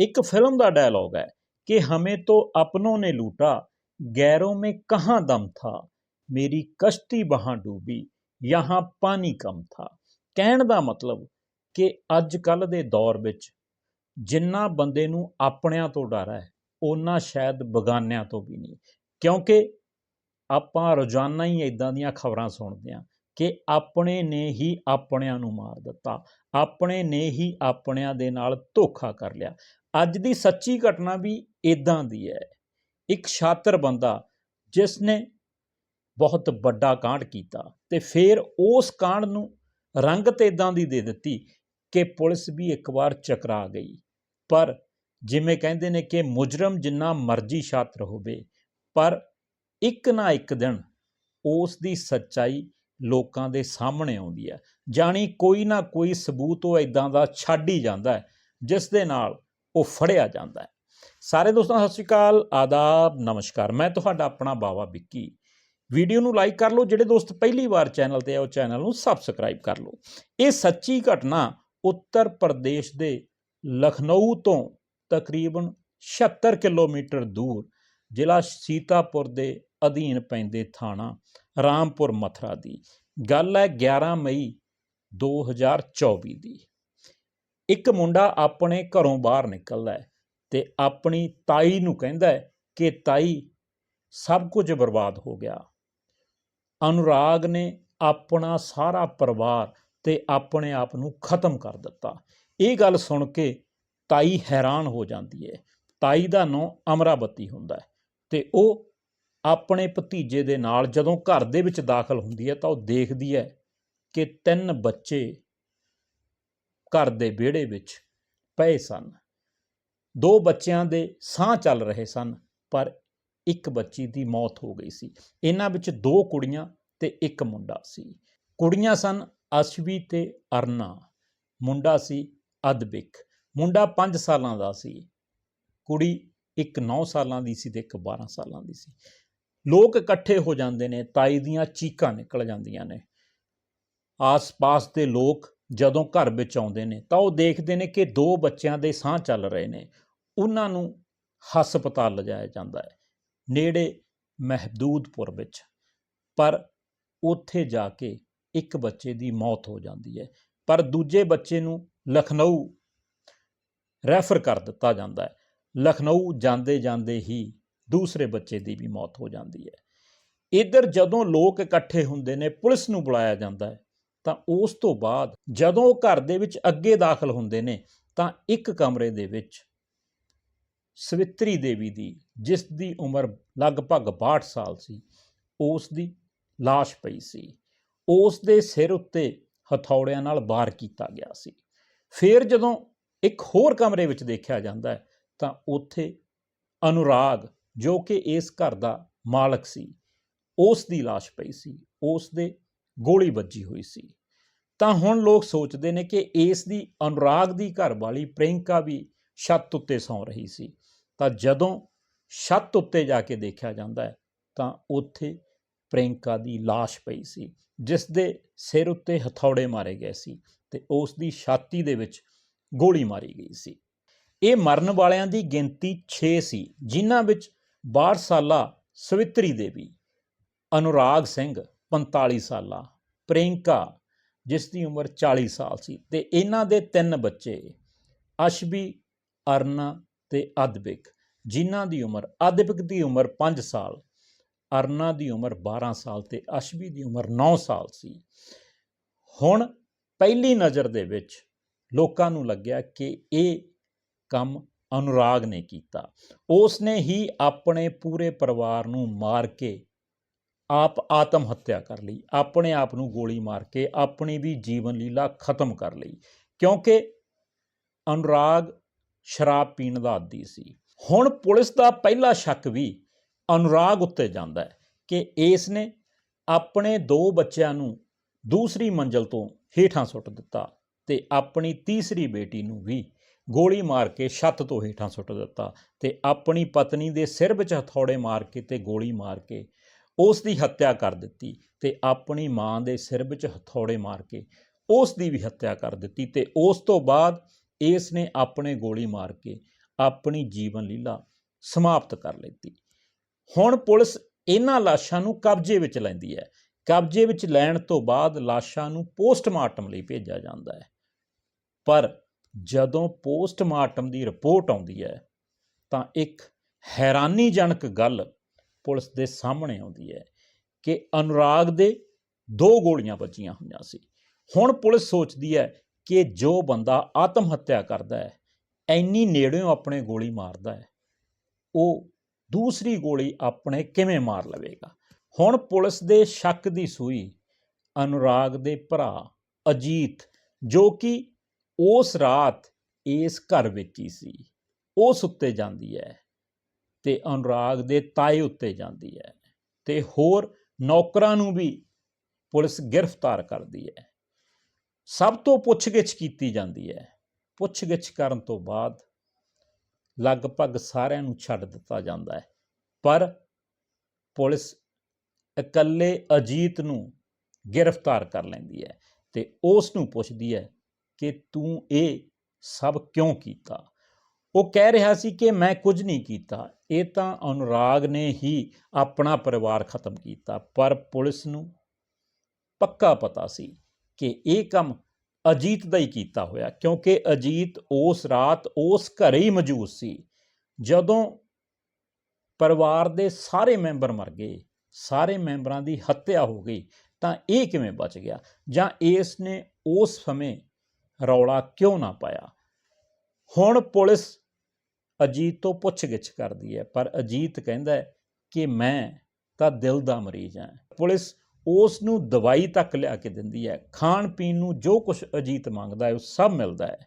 ਇੱਕ ਫਿਲਮ ਦਾ डायलॉग ਹੈ ਕਿ ਹਮੇ तो अपनों ਨੇ ਲੂਟਾ गैरों में कहाँ ਦਮ ਥਾ? ਮੇਰੀ ਕਸ਼ਤੀ ਬਹਾਂ ਡੂਬੀ, ਯਹਾਂ ਪਾਣੀ ਕਮ ਥਾ। ਕਹਿਣ ਦਾ ਮਤਲਬ ਕਿ ਅੱਜ ਕੱਲ ਦੇ ਦੌਰ ਵਿੱਚ ਜਿੰਨਾ ਬੰਦੇ ਨੂੰ ਆਪਣਿਆਂ ਤੋਂ ਡਰ ਹੈ ਉਹਨਾਂ ਸ਼ਾਇਦ ਬਗਾਨਿਆਂ ਤੋਂ ਵੀ ਨਹੀਂ। ਕਿਉਂਕਿ ਆਪਾਂ ਰੋਜ਼ਾਨਾ ਹੀ ਇਦਾਂ ਦੀਆਂ ਖਬਰਾਂ ਸੁਣਦੇ ਆਂ ਕਿ ਆਪਣੇ ਨੇ ਹੀ ਆਪਣਿਆਂ ਨੂੰ ਮਾਰ ਦਿੱਤਾ। ਆਪਣੇ ਨੇ ਹੀ ਆਪਣਿਆਂ ਦੇ ਨਾਲ ਧੋਖਾ ਕਰ ਲਿਆ। ਅੱਜ ਦੀ ਸੱਚੀ ਘਟਨਾ ਵੀ ਇਦਾਂ ਦੀ ਹੈ। ਇੱਕ ਛਾਤਰ ਬੰਦਾ ਜਿਸ ਨੇ ਬਹੁਤ ਵੱਡਾ ਕਾਂਡ ਕੀਤਾ ਤੇ ਫਿਰ ਉਸ ਕਾਂਡ ਨੂੰ ਰੰਗਤ ਇਦਾਂ ਦੀ ਦੇ ਦਿੱਤੀ ਕਿ ਪੁਲਿਸ ਵੀ ਇੱਕ ਵਾਰ ਚਕਰਾ ਗਈ। ਪਰ ਜਿਵੇਂ ਕਹਿੰਦੇ ਨੇ ਕਿ ਮੁਜਰਮ ਜਿੰਨਾ ਮਰਜ਼ੀ ਛਾਤਰ ਹੋਵੇ, ਪਰ ਇੱਕ ਨਾ ਇੱਕ ਦਿਨ ਉਸ ਦੀ ਸੱਚਾਈ ਲੋਕਾਂ ਦੇ ਸਾਹਮਣੇ ਆਉਂਦੀ ਹੈ। ਜਾਣੀ ਕੋਈ ਨਾ ਕੋਈ ਸਬੂਤ ਉਹ ਇਦਾਂ ਦਾ ਛੱਡ ਹੀ ਜਾਂਦਾ ਹੈ, ਜਿਸ ਦੇ ਨਾਲ ਉਹ ਫੜਿਆ ਜਾਂਦਾ ਹੈ। ਸਾਰੇ ਦੋਸਤਾਂ, ਸਤਿ ਸ਼੍ਰੀ ਅਕਾਲ, ਆਦਾਬ, ਨਮਸਕਾਰ। ਮੈਂ ਤੁਹਾਡਾ ਆਪਣਾ ਬਾਵਾ ਵਿੱਕੀ। ਵੀਡੀਓ ਨੂੰ ਲਾਈਕ ਕਰ ਲਓ, ਜਿਹੜੇ ਦੋਸਤ ਪਹਿਲੀ ਵਾਰ ਚੈਨਲ ਤੇ ਆ, ਉਹ ਚੈਨਲ ਨੂੰ ਸਬਸਕ੍ਰਾਈਬ ਕਰ ਲਓ। ਇਹ ਸੱਚੀ ਘਟਨਾ ਉੱਤਰ ਪ੍ਰਦੇਸ਼ ਦੇ ਲਖਨਊ ਤੋਂ ਤਕਰੀਬਨ 76 ਕਿਲੋਮੀਟਰ ਦੂਰ ਜ਼ਿਲ੍ਹਾ ਸੀਤਾਪੁਰ ਦੇ ਅਧੀਨ ਪੈਂਦੇ ਥਾਣਾ ਰਾਮਪੁਰ ਮਥਰਾ ਦੀ। ਗੱਲ ਹੈ 11 ਮਈ 2024 ਦੀ। ਇੱਕ ਮੁੰਡਾ ਆਪਣੇ ਘਰੋਂ ਬਾਹਰ ਨਿਕਲਦਾ ਹੈ ਤੇ ਆਪਣੀ ਤਾਈ ਨੂੰ ਕਹਿੰਦਾ ਹੈ ਕਿ ਤਾਈ, ਸਭ ਕੁਝ ਬਰਬਾਦ ਹੋ ਗਿਆ। ਅਨੁਰਾਗ ਨੇ ਆਪਣਾ ਸਾਰਾ ਪਰਿਵਾਰ ਤੇ ਆਪਣੇ ਆਪ ਨੂੰ ਖਤਮ ਕਰ ਦਿੱਤਾ। ਇਹ ਗੱਲ ਸੁਣ ਕੇ ਤਾਈ ਹੈਰਾਨ ਹੋ ਜਾਂਦੀ ਹੈ। ਤਾਈ ਦਾ ਨਾਂ ਅਮਰਾਵਤੀ ਹੁੰਦਾ ਹੈ ਤੇ ਉਹ ਆਪਣੇ ਭਤੀਜੇ ਦੇ ਨਾਲ ਜਦੋਂ ਘਰ ਦੇ ਵਿੱਚ ਦਾਖਲ ਹੁੰਦੀ ਹੈ ਤਾਂ ਉਹ ਦੇਖਦੀ ਹੈ ਕਿ ਤਿੰਨ ਬੱਚੇ ਘਰ ਦੇ ਵਿਹੜੇ ਵਿੱਚ ਪਏ ਸਨ। ਦੋ ਬੱਚਿਆਂ ਦੇ ਸਾਹ ਚੱਲ ਰਹੇ ਸਨ, ਪਰ ਇੱਕ ਬੱਚੀ ਦੀ ਮੌਤ ਹੋ ਗਈ ਸੀ। ਇਹਨਾਂ ਵਿੱਚ ਦੋ ਕੁੜੀਆਂ ਤੇ ਇੱਕ ਮੁੰਡਾ ਸੀ। ਕੁੜੀਆਂ ਸਨ ਅਸ਼ਵੀ ਤੇ ਅਰਨਾ। ਮੁੰਡਾ ਸੀ ਅਦਬਿਕ। ਮੁੰਡਾ 5 ਸਾਲਾਂ ਦਾ ਸੀ। ਕੁੜੀ ਇੱਕ 9 ਸਾਲਾਂ ਦੀ ਸੀ ਤੇ ਇੱਕ 12 ਸਾਲਾਂ ਦੀ ਸੀ। ਲੋਕ ਇਕੱਠੇ ਹੋ ਜਾਂਦੇ ਨੇ, ਤਾਈ ਦੀਆਂ ਚੀਕਾਂ ਨਿਕਲ ਜਾਂਦੀਆਂ ਨੇ। ਆਸ-ਪਾਸ ਦੇ ਲੋਕ ਜਦੋਂ ਘਰ ਵਿੱਚ ਆਉਂਦੇ ਨੇ, ਤਾਂ ਉਹ ਦੇਖਦੇ ਨੇ ਕਿ ਦੋ ਬੱਚਿਆਂ ਦੇ ਸਾਹ ਚੱਲ ਰਹੇ ਨੇ। ਉਹਨਾਂ ਨੂੰ ਹਸਪਤਾਲ ਲਿਜਾਇਆ ਜਾਂਦਾ ਹੈ, ਨੇੜੇ ਮਹਿਦੂਦਪੁਰ ਵਿੱਚ। ਪਰ ਉੱਥੇ ਜਾ ਕੇ ਇੱਕ ਬੱਚੇ ਦੀ ਮੌਤ ਹੋ ਜਾਂਦੀ ਹੈ। ਪਰ ਦੂਜੇ ਬੱਚੇ ਨੂੰ ਲਖਨਊ ਰੈਫਰ ਕਰ ਦਿੱਤਾ ਜਾਂਦਾ ਹੈ। ਲਖਨਊ ਜਾਂਦੇ ਜਾਂਦੇ ਹੀ ਦੂਸਰੇ ਬੱਚੇ ਦੀ ਵੀ ਮੌਤ ਹੋ ਜਾਂਦੀ ਹੈ। ਇਧਰ ਜਦੋਂ ਲੋਕ ਇਕੱਠੇ ਹੁੰਦੇ ਨੇ, ਪੁਲਿਸ ਨੂੰ ਬੁਲਾਇਆ ਜਾਂਦਾ ਹੈ, ਤਾਂ ਉਸ ਤੋਂ ਬਾਅਦ ਜਦੋਂ ਉਹ ਘਰ ਦੇ ਵਿੱਚ ਅੱਗੇ ਦਾਖਲ ਹੁੰਦੇ ਨੇ, ਤਾਂ ਇੱਕ ਕਮਰੇ ਦੇ ਵਿੱਚ ਸਵਿਤਰੀ ਦੇਵੀ ਦੀ, ਜਿਸ ਦੀ ਉਮਰ ਲਗਭਗ 62 ਸਾਲ ਸੀ, ਉਸ ਦੀ লাশ ਪਈ ਸੀ। ਉਸ ਦੇ ਸਿਰ ਉੱਤੇ ਹਥੌੜਿਆਂ ਨਾਲ ਵਾਰ ਕੀਤਾ ਗਿਆ ਸੀ। ਫਿਰ ਜਦੋਂ ਇੱਕ ਹੋਰ ਕਮਰੇ ਵਿੱਚ ਦੇਖਿਆ ਜਾਂਦਾ ਹੈ, ਤਾਂ ਉੱਥੇ ਅਨੁਰਾਗ ਜੋ ਕਿ ਇਸ ਘਰ ਦਾ ਮਾਲਕ ਸੀ ਉਸ ਦੀ লাশ ਪਈ ਸੀ ਉਸ ਦੇ ਗੋਲੀ ਵੱਜੀ ਹੋਈ ਸੀ ਤਾਂ ਹੁਣ ਲੋਕ ਸੋਚਦੇ ਨੇ ਕਿ ਇਸ ਦੀ ਅਨੁਰਾਗ ਦੀ ਘਰਵਾਲੀ ਪ੍ਰਿੰਕਾ ਵੀ ਛੱਤ ਉੱਤੇ ਸੌਂ ਰਹੀ ਸੀ ਤਾਂ ਜਦੋਂ ਛੱਤ ਉੱਤੇ ਜਾ ਕੇ ਦੇਖਿਆ ਜਾਂਦਾ ਹੈ ਤਾਂ ਉੱਥੇ ਪ੍ਰਿੰਕਾ ਦੀ লাশ ਪਈ ਸੀ ਜਿਸ ਦੇ ਸਿਰ ਉੱਤੇ ਹਥੌੜੇ ਮਾਰੇ ਗਏ ਸੀ ਤੇ ਉਸ ਦੀ ਛਾਤੀ ਦੇ ਵਿੱਚ ਗੋਲੀ ਮਾਰੀ ਗਈ ਸੀ ਇਹ ਮਰਨ ਵਾਲਿਆਂ ਦੀ ਗਿਣਤੀ 6 ਸੀ ਜਿਨ੍ਹਾਂ ਵਿੱਚ 62 ਸਾਲਾ ਸਵਿਤਰੀ ਦੇਵੀ, ਅਨੁਰਾਗ ਸਿੰਘ 45 ਸਾਲਾ ਪ੍ਰਿੰਕਾ ਜਿਸ ਦੀ ਉਮਰ 40 ਸਾਲ ਸੀ ਤੇ ਇਹਨਾਂ ਦੇ ਤਿੰਨ ਬੱਚੇ ਅਸ਼ਬੀ, ਅਰਨਾ ਤੇ ਅਦਬਿਕ, ਜਿਨ੍ਹਾਂ ਦੀ ਉਮਰ, ਅਦਬਿਕ ਦੀ ਉਮਰ 5 ਸਾਲ, ਅਰਨਾ ਦੀ ਉਮਰ 12 ਸਾਲ ਤੇ ਅਸ਼ਬੀ ਦੀ ਉਮਰ 9 ਸਾਲ ਸੀ। ਹੁਣ ਪਹਿਲੀ ਨਜ਼ਰ ਦੇ ਵਿੱਚ ਲੋਕਾਂ ਨੂੰ ਲੱਗਿਆ ਕਿ ਇਹ ਕੰਮ ਅਨੁਰਾਗ ਨੇ ਕੀਤਾ। ਉਸ ਨੇ ਹੀ ਆਪਣੇ ਪੂਰੇ ਪਰਿਵਾਰ ਨੂੰ ਮਾਰ ਕੇ ਆਪ ਆਤਮ ਹੱਤਿਆ ਕਰ ਲਈ। ਆਪਣੇ ਆਪ ਨੂੰ ਗੋਲੀ ਮਾਰ ਕੇ ਆਪਣੀ ਵੀ ਜੀਵਨ ਲੀਲਾ ਖਤਮ ਕਰ ਲਈ। ਕਿਉਂਕਿ ਅਨੁਰਾਗ ਸ਼ਰਾਬ ਪੀਣ ਦਾ ਆਦੀ ਸੀ। ਹੁਣ ਪੁਲਿਸ ਦਾ ਪਹਿਲਾ ਸ਼ੱਕ ਵੀ ਅਨੁਰਾਗ ਉੱਤੇ ਜਾਂਦਾ ਹੈ ਕਿ ਇਸ ਨੇ ਆਪਣੇ ਦੋ ਬੱਚਿਆਂ ਨੂੰ ਦੂਸਰੀ ਮੰਜ਼ਲ ਤੋਂ ਹੇਠਾਂ ਸੁੱਟ ਦਿੱਤਾ ਤੇ ਆਪਣੀ ਤੀਸਰੀ ਬੇਟੀ ਨੂੰ ਵੀ ਗੋਲੀ ਮਾਰ ਕੇ ਛੱਤ ਤੋਂ ਹੇਠਾਂ ਸੁੱਟ ਦਿੱਤਾ ਤੇ ਆਪਣੀ ਪਤਨੀ ਦੇ ਸਿਰ ਵਿੱਚ ਹਥੌੜੇ ਮਾਰ ਕੇ ਤੇ ਗੋਲੀ ਮਾਰ ਕੇ ਉਸ ਦੀ ਹੱਤਿਆ ਕਰ ਦਿੱਤੀ ਤੇ ਆਪਣੀ ਮਾਂ ਦੇ ਸਿਰ ਵਿੱਚ ਹਥੌੜੇ ਮਾਰ ਕੇ ਉਸ ਦੀ ਵੀ ਹੱਤਿਆ ਕਰ ਦਿੱਤੀ ਤੇ ਉਸ ਤੋਂ ਬਾਅਦ ਇਸ ਨੇ ਆਪਣੇ ਗੋਲੀ ਮਾਰ ਕੇ ਆਪਣੀ ਜੀਵਨ ਲੀਲਾ ਸਮਾਪਤ ਕਰ ਲਈ ਹੁਣ ਪੁਲਿਸ ਇਹਨਾਂ ਲਾਸ਼ਾਂ ਨੂੰ ਕਬਜ਼ੇ ਵਿੱਚ ਲੈਂਦੀ ਹੈ। ਕਬਜ਼ੇ ਵਿੱਚ ਲੈਣ ਤੋਂ ਬਾਅਦ ਲਾਸ਼ਾਂ ਨੂੰ ਪੋਸਟਮਾਰਟਮ ਲਈ ਭੇਜਿਆ ਜਾਂਦਾ ਹੈ। ਪਰ ਜਦੋਂ ਪੋਸਟਮਾਰਟਮ ਦੀ ਰਿਪੋਰਟ ਆਉਂਦੀ ਹੈ, ਤਾਂ ਇੱਕ ਹੈਰਾਨੀਜਨਕ ਗੱਲ ਪੁਲਿਸ ਦੇ ਸਾਹਮਣੇ ਆਉਂਦੀ ਹੈ ਕਿ ਅਨੁਰਾਗ ਦੇ ਦੋ ਗੋਲੀਆਂ ਵੱਜੀਆਂ ਹੋਈਆਂ ਸੀ। ਹੁਣ ਪੁਲਿਸ ਸੋਚਦੀ ਹੈ ਕਿ ਜੋ ਬੰਦਾ ਆਤਮ ਹੱਤਿਆ ਕਰਦਾ ਹੈ, ਐਨੀ ਨੇੜਿਓਂ ਆਪਣੇ ਗੋਲੀ ਮਾਰਦਾ ਹੈ, ਉਹ ਦੂਸਰੀ ਗੋਲੀ ਆਪਣੇ ਕਿਵੇਂ ਮਾਰ ਲਵੇਗਾ? ਹੁਣ ਪੁਲਿਸ ਦੇ ਸ਼ੱਕ ਦੀ ਸੂਈ ਅਨੁਰਾਗ ਦੇ ਭਰਾ ਅਜੀਤ, ਜੋ ਕਿ ਉਸ ਰਾਤ ਇਸ ਘਰ ਵਿੱਚ ਹੀ ਸੀ। ਉਹ ਸੁੱਤੇ ਜਾਂਦੀ ਹੈ ਤੇ ਅਨੁਰਾਗ ਦੇ ਤਾਏ ਉੱਤੇ ਜਾਂਦੀ ਹੈ ਤੇ ਹੋਰ ਨੌਕਰਾਂ ਨੂੰ ਵੀ ਪੁਲਿਸ ਗ੍ਰਿਫਤਾਰ ਕਰਦੀ ਹੈ। ਸਭ ਤੋਂ ਪੁੱਛਗਿੱਛ ਕੀਤੀ ਜਾਂਦੀ ਹੈ। ਪੁੱਛਗਿੱਛ ਕਰਨ ਤੋਂ ਬਾਅਦ ਲਗਭਗ ਸਾਰਿਆਂ ਨੂੰ ਛੱਡ ਦਿੱਤਾ ਜਾਂਦਾ ਹੈ। ਪਰ ਪੁਲਿਸ ਇਕੱਲੇ ਅਜੀਤ ਨੂੰ ਗ੍ਰਿਫਤਾਰ ਕਰ ਲੈਂਦੀ ਹੈ ਤੇ ਉਸ ਨੂੰ ਪੁੱਛਦੀ ਹੈ ਕਿ ਤੂੰ ਇਹ ਸਭ ਕਿਉਂ ਕੀਤਾ? ਉਹ ਕਹਿ ਰਿਹਾ ਸੀ ਕਿ ਮੈਂ ਕੁਝ ਨਹੀਂ ਕੀਤਾ। ਇਹ ਤਾਂ ਅਨੁਰਾਗ ਨੇ ਹੀ ਆਪਣਾ ਪਰਿਵਾਰ ਖਤਮ ਕੀਤਾ। ਪਰ ਪੁਲਿਸ ਨੂੰ ਪੱਕਾ ਪਤਾ ਸੀ ਕਿ ਇਹ ਕੰਮ ਅਜੀਤ ਦਾ ਹੀ ਕੀਤਾ ਹੋਇਆ, ਕਿਉਂਕਿ ਅਜੀਤ ਉਸ ਰਾਤ ਉਸ ਘਰੇ ਹੀ ਮੌਜੂਦ ਸੀ। ਜਦੋਂ ਪਰਿਵਾਰ ਦੇ ਸਾਰੇ ਮੈਂਬਰ ਮਰ ਗਏ, ਸਾਰੇ ਮੈਂਬਰਾਂ ਦੀ ਹੱਤਿਆ ਹੋ ਗਈ, ਤਾਂ ਇਹ ਕਿਵੇਂ ਬਚ ਗਿਆ? ਜਾਂ ਇਸ ਨੇ ਉਸ ਸਮੇਂ ਰੌਲਾ ਕਿਉਂ ਨਾ ਪਾਇਆ? ਹੁਣ ਪੁਲਿਸ ਅਜੀਤ ਤੋਂ ਪੁੱਛਗਿੱਛ ਕਰਦੀ ਹੈ, ਪਰ ਅਜੀਤ ਕਹਿੰਦਾ ਕਿ ਮੈਂ ਤਾਂ ਦਿਲ ਦਾ ਮਰੀਜ਼ ਹਾਂ। ਪੁਲਿਸ ਉਸ ਨੂੰ ਦਵਾਈ ਤੱਕ ਲਿਆ ਕੇ ਦਿੰਦੀ ਹੈ। ਖਾਣ ਪੀਣ ਨੂੰ ਜੋ ਕੁਝ ਅਜੀਤ ਮੰਗਦਾ ਹੈ, ਉਹ ਸਭ ਮਿਲਦਾ ਹੈ।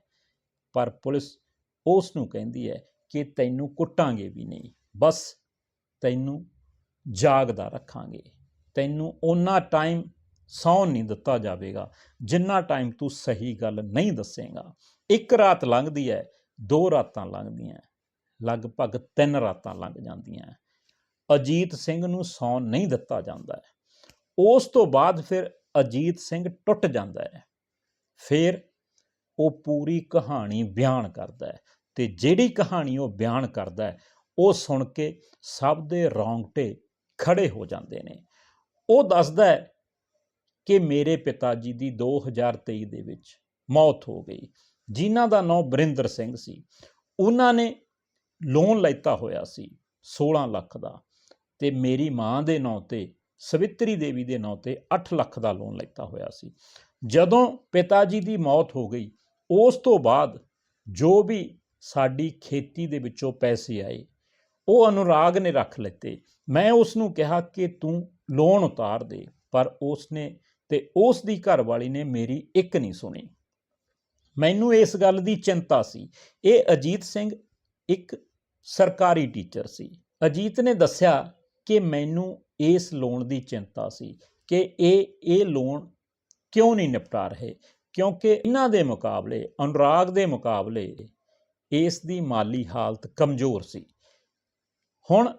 ਪਰ ਪੁਲਿਸ ਉਸ ਨੂੰ ਕਹਿੰਦੀ ਹੈ ਕਿ ਤੈਨੂੰ ਕੁੱਟਾਂਗੇ ਵੀ ਨਹੀਂ, ਬਸ ਤੈਨੂੰ ਜਾਗਦਾ ਰੱਖਾਂਗੇ। ਤੈਨੂੰ ਉਹਨਾਂ ਟਾਈਮ ਸੌਣ ਨਹੀਂ ਦਿੱਤਾ ਜਾਵੇਗਾ। ਜਿੰਨਾ ਟਾਈਮ ਤੂੰ ਸਹੀ ਗੱਲ ਨਹੀਂ ਦੱਸੇਗਾ। ਇੱਕ ਰਾਤ ਲੰਘਦੀ ਹੈ ਦੋ ਰਾਤਾਂ ਲੰਘਦੀਆਂ ਲਗਭਗ ਤਿੰਨ ਰਾਤਾਂ ਲੰਘ ਜਾਂਦੀਆਂ ਅਜੀਤ ਸਿੰਘ ਨੂੰ ਸੌਣ ਨਹੀਂ ਦਿੱਤਾ ਜਾਂਦਾ ਉਸ ਤੋਂ ਬਾਅਦ ਫਿਰ ਅਜੀਤ ਸਿੰਘ ਟੁੱਟ ਜਾਂਦਾ ਹੈ ਫਿਰ ਉਹ ਪੂਰੀ ਕਹਾਣੀ ਬਿਆਨ ਕਰਦਾ ਹੈ ਤੇ ਜਿਹੜੀ ਕਹਾਣੀ ਉਹ ਬਿਆਨ ਕਰਦਾ ਹੈ ਉਹ ਸੁਣ ਕੇ ਸਭ ਦੇ ਰੌਂਗਟੇ ਖੜੇ ਹੋ ਜਾਂਦੇ ਨੇ। ਉਹ ਦੱਸਦਾ ਹੈ ਕਿ ਮੇਰੇ ਪਿਤਾ ਜੀ ਦੀ 2023 ਦੇ ਵਿੱਚ ਮੌਤ ਹੋ ਗਈ। ਜਿਨ੍ਹਾਂ ਦਾ ਨਾਮ ਬਰਿੰਦਰ ਸਿੰਘ ਸੀ। ਉਹਨਾਂ ਨੇ ਲੋਨ ਲੈਤਾ ਹੋਇਆ ਸੀ 16 ਲੱਖ ਦਾ ਤੇ ਮੇਰੀ ਮਾਂ ਦੇ ਨਾਂ ਤੇ, ਸਵਿਤਰੀ ਦੇਵੀ ਦੇ ਨਾਂ ਤੇ 8 ਲੱਖ ਦਾ ਲੋਨ ਲੈਤਾ ਹੋਇਆ ਸੀ। ਜਦੋਂ ਪਿਤਾ ਜੀ ਦੀ ਮੌਤ ਹੋ ਗਈ, ਉਸ ਤੋਂ ਬਾਅਦ ਜੋ ਵੀ ਸਾਡੀ ਖੇਤੀ ਦੇ ਵਿੱਚੋਂ ਪੈਸੇ ਆਏ, ਉਹ ਅਨੁਰਾਗ ਨੇ ਰੱਖ ਲਿੱਤੇ। ਮੈਂ ਉਸ ਨੂੰ ਕਿਹਾ ਕਿ ਤੂੰ ਲੋਨ ਉਤਾਰ ਦੇ, ਪਰ ਉਸ ਨੇ ਤੇ ਉਸ ਦੀ ਘਰਵਾਲੀ ਨੇ ਮੇਰੀ ਇੱਕ ਨਹੀਂ ਸੁਣੀ। ਮੈਨੂੰ ਇਸ ਗੱਲ ਦੀ ਚਿੰਤਾ ਸੀ। ਇਹ ਅਜੀਤ ਸਿੰਘ ਇੱਕ ਸਰਕਾਰੀ ਟੀਚਰ ਸੀ। ਅਜੀਤ ਨੇ ਦੱਸਿਆ ਕਿ ਮੈਨੂੰ ਇਸ ਲੋਨ ਦੀ ਚਿੰਤਾ ਸੀ ਕਿ ਇਹ ਇਹ ਲੋਨ ਕਿਉਂ ਨਹੀਂ ਨਿਪਟਾ ਰਹੇ? ਕਿਉਂਕਿ ਇਹਨਾਂ ਦੇ ਮੁਕਾਬਲੇ, ਅਨੁਰਾਗ ਦੇ ਮੁਕਾਬਲੇ ਇਸ ਦੀ ਮਾਲੀ ਹਾਲਤ ਕਮਜ਼ੋਰ ਸੀ। ਹੁਣ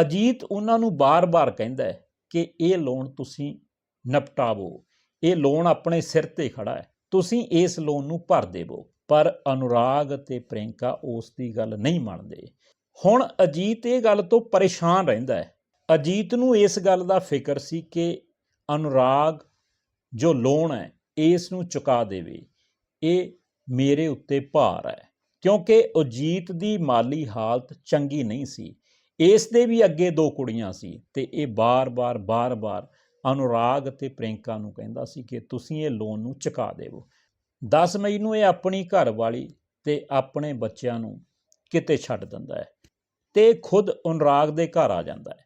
ਅਜੀਤ ਉਹਨਾਂ ਨੂੰ ਬਾਰ-ਬਾਰ ਕਹਿੰਦਾ ਹੈ ਕਿ ਇਹ ਲੋਨ ਤੁਸੀਂ ਨਪਟਾਵੋ। ਇਹ ਲੋਨ ਆਪਣੇ ਸਿਰ ਤੇ ਖੜਾ ਹੈ। ਤੁਸੀਂ ਇਸ ਲੋਨ ਨੂੰ ਭਰ ਦੇਵੋ, ਪਰ ਅਨੁਰਾਗ ਅਤੇ ਪ੍ਰਿੰਕਾ ਉਸ ਦੀ ਗੱਲ ਨਹੀਂ ਮੰਨਦੇ। ਹੁਣ ਅਜੀਤ ਇਹ ਗੱਲ ਤੋਂ ਪਰੇਸ਼ਾਨ ਰਹਿੰਦਾ ਹੈ। ਅਜੀਤ ਨੂੰ ਇਸ ਗੱਲ ਦਾ ਫਿਕਰ ਸੀ ਕਿ ਅਨੁਰਾਗ ਜੋ ਲੋਨ ਹੈ, ਇਸ ਨੂੰ ਚੁਕਾ ਦੇਵੇ। ਇਹ ਮੇਰੇ ਉੱਤੇ ਭਾਰ ਹੈ, ਕਿਉਂਕਿ ਅਜੀਤ ਦੀ ਮਾਲੀ ਹਾਲਤ ਚੰਗੀ ਨਹੀਂ ਸੀ। ਇਸ ਦੇ ਵੀ ਅੱਗੇ ਦੋ ਕੁੜੀਆਂ ਸੀ ਤੇ ਇਹ ਬਾਰ-ਬਾਰ ਬਾਰ-ਬਾਰ ਅਨੁਰਾਗ ਅਤੇ ਪ੍ਰਿੰਕਾ ਨੂੰ ਕਹਿੰਦਾ ਸੀ ਕਿ ਤੁਸੀਂ ਇਹ ਲੋਨ ਨੂੰ ਚੁਕਾ ਦੇਵੋ। 10 ਮਈ ਨੂੰ ਇਹ ਆਪਣੀ ਘਰਵਾਲੀ ਤੇ ਆਪਣੇ ਬੱਚਿਆਂ ਨੂੰ ਕਿਤੇ ਛੱਡ ਦਿੰਦਾ ਹੈ ਤੇ ਖੁਦ ਅਨੁਰਾਗ ਦੇ ਘਰ ਆ ਜਾਂਦਾ ਹੈ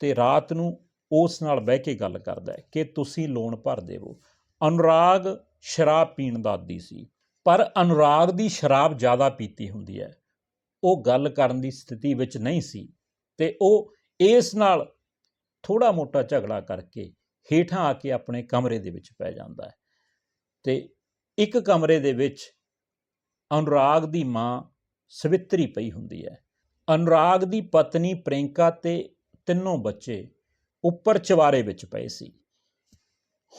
ਤੇ ਰਾਤ ਨੂੰ ਉਸ ਨਾਲ ਬਹਿ ਕੇ ਗੱਲ ਕਰਦਾ ਹੈ ਕਿ ਤੁਸੀਂ ਲੋਨ ਭਰ ਦੇਵੋ। ਅਨੁਰਾਗ ਸ਼ਰਾਬ ਪੀਣ ਦਾ ਆਦੀ ਸੀ, ਪਰ ਅਨੁਰਾਗ ਦੀ ਸ਼ਰਾਬ ਜ਼ਿਆਦਾ ਪੀਤੀ ਹੁੰਦੀ ਹੈ। ਉਹ ਗੱਲ ਕਰਨ ਦੀ ਸਥਿਤੀ ਵਿੱਚ ਨਹੀਂ ਸੀ ਤੇ ਉਹ ਇਸ ਨਾਲ ਥੋੜਾ ਮੋਟਾ ਝਗੜਾ ਕਰਕੇ ਹੇਠਾਂ ਆ ਕੇ ਆਪਣੇ ਕਮਰੇ ਦੇ ਵਿੱਚ ਪੈ ਜਾਂਦਾ ਹੈ। ਤੇ ਇੱਕ ਕਮਰੇ ਦੇ ਵਿੱਚ ਅਨੁਰਾਗ ਦੀ ਮਾਂ ਸਵਿਤਰੀ ਪਈ ਹੁੰਦੀ ਹੈ। ਅਨੁਰਾਗ ਦੀ ਪਤਨੀ ਪ੍ਰਿੰਕਾ ਤੇ ਤਿੰਨੋਂ ਬੱਚੇ ਉੱਪਰ ਚਵਾਰੇ ਵਿੱਚ ਪਏ ਸੀ।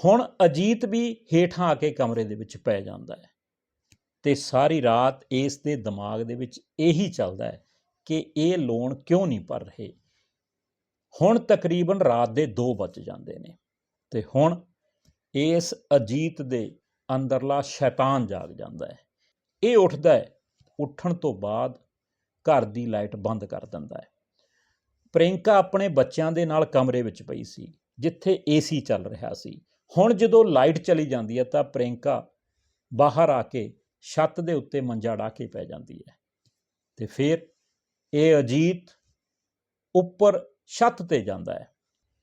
ਹੁਣ ਅਜੀਤ ਵੀ ਹੇਠਾਂ ਆ ਕੇ ਕਮਰੇ ਦੇ ਵਿੱਚ ਪੈ ਜਾਂਦਾ ਹੈ ਤੇ ਸਾਰੀ ਰਾਤ ਇਸ ਦੇ ਦਿਮਾਗ ਦੇ ਵਿੱਚ ਇਹੀ ਚੱਲਦਾ ਹੈ ਕਿ ਇਹ ਲੋਨ ਕਿਉਂ ਨਹੀਂ ਭਰ ਰਹੇ? ਹੁਣ ਤਕਰੀਬਨ ਰਾਤ ਦੇ 2 ਵੱਜ ਜਾਂਦੇ ਨੇ। ਤੇ ਹੁਣ ਇਸ ਅਜੀਤ ਦੇ ਅੰਦਰਲਾ ਸ਼ੈਤਾਨ ਜਾਗ ਜਾਂਦਾ ਹੈ। ਇਹ ਉੱਠਦਾ ਹੈ, ਉੱਠਣ ਤੋਂ ਬਾਅਦ ਘਰ ਦੀ ਲਾਈਟ ਬੰਦ ਕਰ ਦਿੰਦਾ ਹੈ। ਪ੍ਰਿੰਕਾ ਆਪਣੇ ਬੱਚਿਆਂ ਦੇ ਨਾਲ ਕਮਰੇ ਵਿੱਚ ਪਈ ਸੀ, ਜਿੱਥੇ ਏਸੀ ਚੱਲ ਰਿਹਾ ਸੀ। ਹੁਣ ਜਦੋਂ ਲਾਈਟ ਚਲੀ ਜਾਂਦੀ ਹੈ ਤਾਂ ਪ੍ਰਿੰਕਾ ਬਾਹਰ ਆ ਕੇ ਛੱਤ ਦੇ ਉੱਤੇ ਮੰਜਾ ਢਾ ਕੇ ਪੈ ਜਾਂਦੀ ਹੈ। ਤੇ ਫਿਰ ਇਹ ਅਜੀਤ ਉੱਪਰ ਛੱਤ ਤੇ ਜਾਂਦਾ ਹੈ।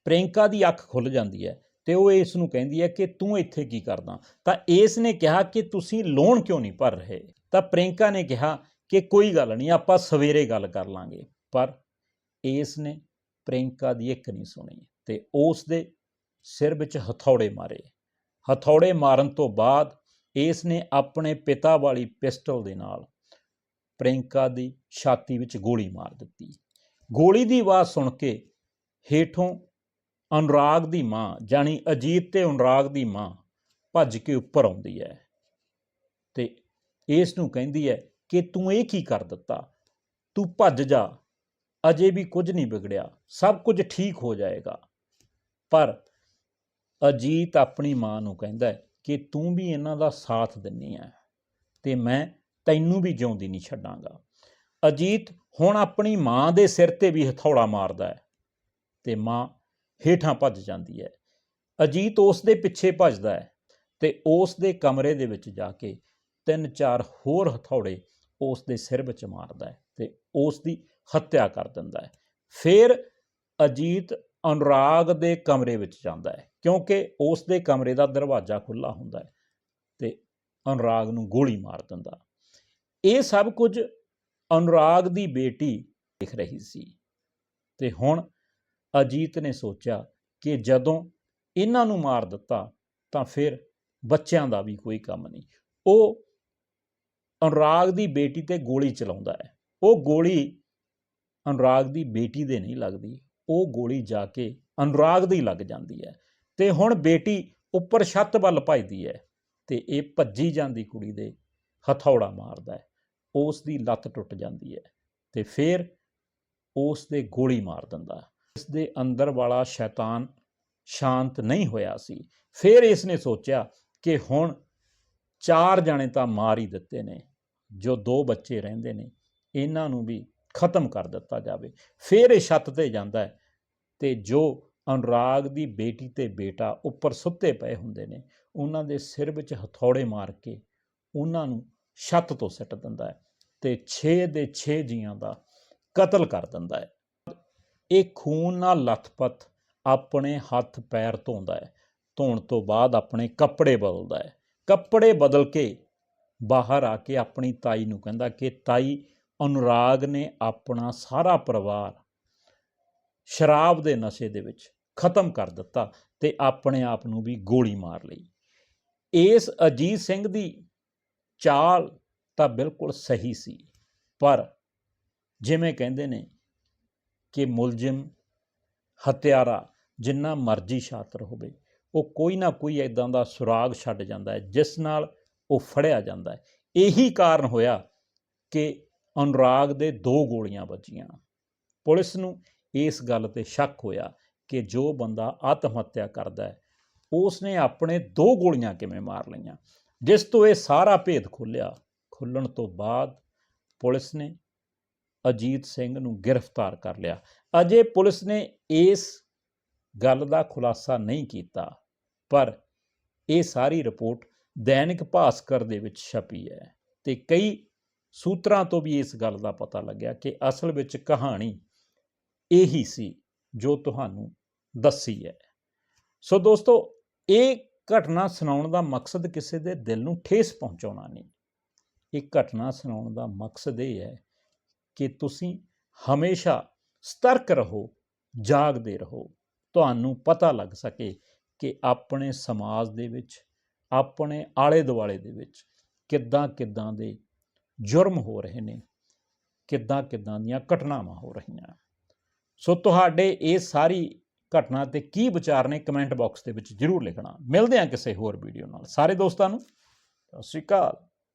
ਪ੍ਰਿੰਕਾ ਦੀ ਅੱਖ ਖੁੱਲ ਜਾਂਦੀ ਹੈ ਤੇ ਉਹ ਇਸ ਨੂੰ ਕਹਿੰਦੀ ਹੈ ਕਿ ਤੂੰ ਇੱਥੇ ਕੀ ਕਰਦਾ? ਤਾਂ ਇਸ ਨੇ ਕਿਹਾ ਕਿ ਤੁਸੀਂ ਲੋਨ ਕਿਉਂ ਨਹੀਂ ਭਰ ਰਹੇ? ਤਾਂ ਪ੍ਰਿੰਕਾ ਨੇ ਕਿਹਾ ਕਿ ਕੋਈ ਗੱਲ ਨਹੀਂ, ਆਪਾਂ ਸਵੇਰੇ ਗੱਲ ਕਰ ਲਾਂਗੇ। ਪਰ ਇਸ ਨੇ ਪ੍ਰਿੰਕਾ ਦੀ ਇੱਕ ਨਹੀਂ ਸੁਣੀ ਤੇ ਉਸ ਦੇ ਸਿਰ ਵਿੱਚ ਹਥੌੜੇ ਮਾਰੇ। ਹਥੌੜੇ ਮਾਰਨ ਤੋਂ ਬਾਅਦ ਇਸ ਨੇ ਆਪਣੇ ਪਿਤਾ ਵਾਲੀ ਪਿਸਟਲ ਦੇ ਨਾਲ ਪ੍ਰਿੰਕਾ ਦੀ ਛਾਤੀ ਵਿੱਚ ਗੋਲੀ ਮਾਰ ਦਿੱਤੀ। ਗੋਲੀ ਦੀ ਆਵਾਜ਼ ਸੁਣ ਕੇ ਹੇਠੋਂ ਅਨੁਰਾਗ ਦੀ ਮਾਂ ਜਾਨੀ ਅਜੀਤ ਤੇ ਅਨੁਰਾਗ ਦੀ ਮਾਂ ਭੱਜ ਕੇ ਉੱਪਰ ਆਉਂਦੀ ਹੈ ਤੇ ਇਸ ਨੂੰ ਕਹਿੰਦੀ ਹੈ ਕਿ ਤੂੰ ਇਹ ਕੀ ਕਰ ਦਿੱਤਾ? ਤੂੰ ਭੱਜ ਜਾ। ਅਜੇ ਵੀ ਕੁਝ ਨਹੀਂ ਵਿਗੜਿਆ। ਸਭ ਕੁਝ ਠੀਕ ਹੋ ਜਾਏਗਾ। ਪਰ ਅਜੀਤ ਆਪਣੀ ਮਾਂ ਨੂੰ ਕਹਿੰਦਾ ਕਿ ਤੂੰ ਵੀ ਇਹਨਾਂ ਦਾ ਸਾਥ ਦਿੰਨੀ ਹੈ ਤੇ ਮੈਂ ਤੈਨੂੰ ਵੀ ਜਿਉਂਦੀ ਨਹੀਂ ਛੱਡਾਂਗਾ। ਅਜੀਤ ਹੁਣ ਆਪਣੀ ਮਾਂ ਦੇ ਸਿਰ ਤੇ ਵੀ ਹਥੌੜਾ ਮਾਰਦਾ ਹੈ ਤੇ ਮਾਂ ਹੇਠਾਂ ਭੱਜ ਜਾਂਦੀ ਹੈ। ਅਜੀਤ ਉਸ ਦੇ ਪਿੱਛੇ ਭੱਜਦਾ ਹੈ ਤੇ ਉਸ ਦੇ ਕਮਰੇ ਦੇ ਵਿੱਚ ਜਾ ਕੇ ਤਿੰਨ ਚਾਰ ਹੋਰ ਹਥੌੜੇ ਉਸ ਦੇ ਸਿਰ ਵਿੱਚ ਮਾਰਦਾ ਹੈ ਤੇ ਉਸ ਦੀ ਹੱਤਿਆ ਕਰ ਦਿੰਦਾ ਹੈ। ਫਿਰ ਅਜੀਤ ਅਨੁਰਾਗ ਦੇ ਕਮਰੇ ਵਿੱਚ ਜਾਂਦਾ ਹੈ ਕਿਉਂਕਿ ਉਸ ਦੇ ਕਮਰੇ ਦਾ ਦਰਵਾਜ਼ਾ ਖੁੱਲਾ ਹੁੰਦਾ ਹੈ ਤੇ ਅਨੁਰਾਗ ਨੂੰ ਗੋਲੀ ਮਾਰ ਦਿੰਦਾ। ਇਹ ਸਭ ਕੁਝ ਅਨੁਰਾਗ ਦੀ ਬੇਟੀ ਦੇਖ ਰਹੀ ਸੀ ਤੇ ਹੁਣ ਅਜੀਤ ਨੇ ਸੋਚਿਆ ਕਿ ਜਦੋਂ ਇਹਨਾਂ ਨੂੰ ਮਾਰ ਦਿੱਤਾ ਤਾਂ ਫਿਰ ਬੱਚਿਆਂ ਦਾ ਵੀ ਕੋਈ ਕੰਮ ਨਹੀਂ। ਉਹ ਅਨੁਰਾਗ ਦੀ ਬੇਟੀ ਤੇ ਗੋਲੀ ਚਲਾਉਂਦਾ ਹੈ। ਉਹ ਗੋਲੀ ਅਨੁਰਾਗ ਦੀ ਬੇਟੀ ਦੇ ਨਹੀਂ ਲੱਗਦੀ, ਉਹ ਗੋਲੀ ਜਾ ਕੇ ਅਨੁਰਾਗ ਦੀ ਲੱਗ ਜਾਂਦੀ ਹੈ। ਤੇ ਹੁਣ ਬੇਟੀ ਉੱਪਰ ਛੱਤ ਵੱਲ ਭੱਜਦੀ ਹੈ ਤੇ ਇਹ ਭੱਜੀ ਜਾਂਦੀ ਕੁੜੀ ਦੇ ਹਥੌੜਾ ਮਾਰਦਾ ਹੈ। ਉਸ ਦੀ ਲੱਤ ਟੁੱਟ ਜਾਂਦੀ ਹੈ ਤੇ ਫਿਰ ਉਸ ਦੇ ਗੋਲੀ ਮਾਰ ਦਿੰਦਾ ਇਸ ਦੇ ਅੰਦਰ ਵਾਲਾ ਸ਼ੈਤਾਨ ਸ਼ਾਂਤ ਨਹੀਂ ਹੋਇਆ ਸੀ। ਫਿਰ ਇਸ ਨੇ ਸੋਚਿਆ ਕਿ ਹੁਣ ਚਾਰ ਜਾਣੇ ਤਾਂ ਮਾਰ ਹੀ ਦਿੱਤੇ ਨੇ, ਜੋ ਦੋ ਬੱਚੇ ਰਹਿੰਦੇ ਨੇ, ਇਹਨਾਂ ਨੂੰ ਵੀ ਖਤਮ ਕਰ ਦਿੱਤਾ ਜਾਵੇ। ਫਿਰ ਇਹ ਛੱਤ ਤੇ ਜਾਂਦਾ ਹੈ ਤੇ ਜੋ ਅਨੁਰਾਗ ਦੀ ਬੇਟੀ ਤੇ ਬੇਟਾ ਉੱਪਰ ਸੁੱਤੇ ਪਏ ਹੁੰਦੇ ਨੇ, ਉਹਨਾਂ ਦੇ ਸਿਰ ਵਿੱਚ ਹਥੌੜੇ ਮਾਰ ਕੇ ਉਹਨਾਂ ਨੂੰ ਛੱਤ ਤੋਂ ਸਿੱਟ ਦਿੰਦਾ ਹੈ ਤੇ 6 ਦੇ 6 ਜੀਆਂ ਦਾ ਕਤਲ ਕਰ ਦਿੰਦਾ ਹੈ। ਇਹ ਖੂਨ ਨਾਲ ਲੱਥਪੱਥ ਆਪਣੇ ਹੱਥ ਪੈਰ ਧੋਂਦਾ ਹੈ, ਧੋਣ ਤੋਂ ਬਾਅਦ ਆਪਣੇ ਕੱਪੜੇ ਬਦਲਦਾ ਹੈ। ਕੱਪੜੇ ਬਦਲ ਕੇ ਬਾਹਰ ਆ ਕੇ ਆਪਣੀ ਤਾਈ ਨੂੰ ਕਹਿੰਦਾ ਕਿ ਤਾਈ, ਅਨੁਰਾਗ ਨੇ ਆਪਣਾ ਸਾਰਾ ਪਰਿਵਾਰ ਸ਼ਰਾਬ ਦੇ ਨਸ਼ੇ ਦੇ ਵਿੱਚ ਖਤਮ ਕਰ ਦਿੱਤਾ ਤੇ ਆਪਣੇ ਆਪ ਨੂੰ ਵੀ ਗੋਲੀ ਮਾਰ ਲਈ। ਇਸ ਅਜੀਤ ਸਿੰਘ ਦੀ ਚਾਲ ਤਾਂ ਬਿਲਕੁਲ ਸਹੀ ਸੀ। ਪਰ ਜਿਵੇਂ ਕਹਿੰਦੇ ਨੇ ਕਿ ਮੁਲਜ਼ਮ ਹਤਿਆਰਾ ਜਿੰਨਾ ਮਰਜ਼ੀ ਸ਼ਾਤਰ ਹੋਵੇ, ਉਹ ਕੋਈ ਨਾ ਕੋਈ ਇਦਾਂ ਦਾ ਸੁਰਾਗ ਛੱਡ ਜਾਂਦਾ ਹੈ, ਜਿਸ ਨਾਲ ਉਹ ਫੜਿਆ ਜਾਂਦਾ ਹੈ। ਇਹੀ ਕਾਰਨ ਹੋਇਆ ਕਿ ਅਨੁਰਾਗ ਦੇ ਦੋ ਗੋਲੀਆਂ ਵੱਜੀਆਂ। ਪੁਲਿਸ ਨੂੰ ਇਸ ਗੱਲ ਤੇ ਸ਼ੱਕ ਹੋਇਆ ਕਿ ਜੋ ਬੰਦਾ ਆਤਮ ਹੱਤਿਆ ਕਰਦਾ ਹੈ ਉਸ ਨੇ ਆਪਣੇ ਦੋ ਗੋਲੀਆਂ ਕਿਵੇਂ ਮਾਰ ਲਈਆਂ? ਜਿਸ ਤੋਂ ਇਹ ਸਾਰਾ ਭੇਦ ਖੁੱਲਿਆ ਖੁੱਲਣ ਤੋਂ ਬਾਅਦ ਪੁਲਿਸ ਨੇ ਅਜੀਤ ਸਿੰਘ ਨੂੰ ਗ੍ਰਿਫਤਾਰ ਕਰ ਲਿਆ। ਅਜੇ ਪੁਲਿਸ ਨੇ ਇਸ ਗੱਲ ਦਾ ਖੁਲਾਸਾ ਨਹੀਂ ਕੀਤਾ, ਪਰ ਇਹ ਸਾਰੀ ਰਿਪੋਰਟ ਦੈਨਿਕ ਭਾਸਕਰ ਦੇ ਵਿੱਚ ਛਪੀ ਹੈ ਤੇ ਕਈ ਸੂਤਰਾਂ ਤੋਂ ਵੀ ਇਸ ਗੱਲ ਦਾ ਪਤਾ ਲੱਗਿਆ ਕਿ ਅਸਲ ਵਿੱਚ ਕਹਾਣੀ ਇਹੀ ਸੀ ਜੋ ਤੁਹਾਨੂੰ ਦੱਸੀ ਹੈ। ਸੋ ਦੋਸਤੋ, ਇਹ ਘਟਨਾ ਸੁਣਾਉਣ ਦਾ ਮਕਸਦ ਕਿਸੇ ਦੇ ਦਿਲ ਨੂੰ ਠੇਸ ਪਹੁੰਚਾਉਣਾ ਨਹੀਂ। ਇਹ ਘਟਨਾ ਸੁਣਾਉਣ ਦਾ ਮਕਸਦ ਇਹ ਹੈ ਕਿ ਤੁਸੀਂ ਹਮੇਸ਼ਾ ਸਤਰਕ ਰਹੋ, ਜਾਗਦੇ ਰਹੋ। ਤੁਹਾਨੂੰ ਪਤਾ ਲੱਗ ਸਕੇ ਕਿ ਆਪਣੇ ਸਮਾਜ ਦੇ ਵਿੱਚ, ਆਪਣੇ ਆਲੇ ਦੁਆਲੇ ਦੇ ਵਿੱਚ ਕਿੱਦਾਂ ਕਿੱਦਾਂ ਦੇ ਜੁਰਮ ਹੋ ਰਹੇ ਨੇ ਕਿੱਦਾਂ ਕਿੱਦਾਂ ਦੀਆਂ ਘਟਨਾਵਾਂ ਹੋ ਰਹੀਆਂ। ਸੋ ਤੁਹਾਡੇ ਇਹ ਸਾਰੀ ਘਟਨਾ ਤੇ ਕੀ ਵਿਚਾਰ ਨੇ ਕਮੈਂਟ ਬਾਕਸ ਦੇ ਵਿੱਚ ਜਰੂਰ ਲਿਖਣਾ। ਮਿਲਦੇ ਹਾਂ ਕਿਸੇ ਹੋਰ ਵੀਡੀਓ ਨਾਲ। ਸਾਰੇ ਦੋਸਤਾਂ ਨੂੰ, ਸਤਿ ਸ਼੍ਰੀ ਅਕਾਲ।